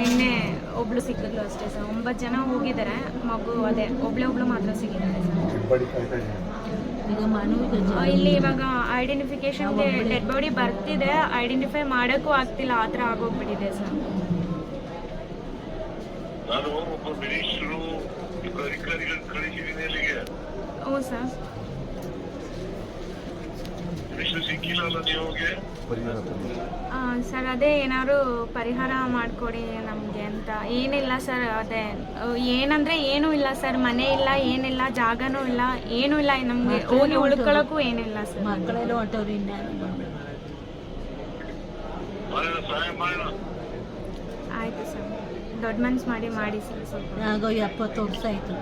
ನಿನ್ನೆ ಒಬ್ಳು ಸಿಕ್ಕಿದ್ಲು ಅಷ್ಟೇ ಸರ್. ಒಂಬತ್ತು ಜನ ಹೋಗಿದ್ದಾರೆ. ಮಗು ಅದೇ ಒಬ್ಳೆ ಒಬ್ಳು ಮಾತ್ರ ಸಿಕ್ಕಿದ್ದಾರೆ ಸರ್. ಇಲ್ಲಿ ಇವಾಗ ಐಡೆಂಟಿಫಿಕೇಶನ್ಗೆ ಡೆಡ್ ಬಾಡಿ ಬರ್ತಿದೆ. ಐಡೆಂಟಿಫೈ ಮಾಡೋಕ್ಕೂ ಆಗ್ತಿಲ್ಲ. ಆ ಥರ ಆಗೋಗ್ಬಿಟ್ಟಿದೆ ಸರ್. ಹ್ಞೂ ಸರ್. ಸಿಕ್ಕಿಲ್ಲ ಸರ್ ಅದೇ ಏನಾದ್ರು ಪರಿಹಾರ ಮಾಡಿಕೊಡಿ ನಮಗೆ ಅಂತ. ಏನಿಲ್ಲ ಸರ್ ಅದೇ. ಏನಂದ್ರೆ ಏನೂ ಇಲ್ಲ ಸರ್. ಮನೆ ಇಲ್ಲ ಏನಿಲ್ಲ ಜಾಗನೂ ಇಲ್ಲ ಏನೂ ಇಲ್ಲ. ನಮಗೆ ಹೋಗಿ ಉಳ್ಕೊಳ್ಳೋಕ್ಕೂ ಏನಿಲ್ಲ ಸರ್. ಮಕ್ಕಳೆಲ್ಲ ಮಾಡೋಣ ಆಯಿತು ಸರ್. ದೊಡ್ಡ ಮನ್ಸ್ ಮಾಡಿ ಮಾಡಿ ಸರ್ ಸ್ವಲ್ಪ. ಆಗೋ ಎಪ್ಪತ್ತು ವರ್ಷ ಆಯ್ತು.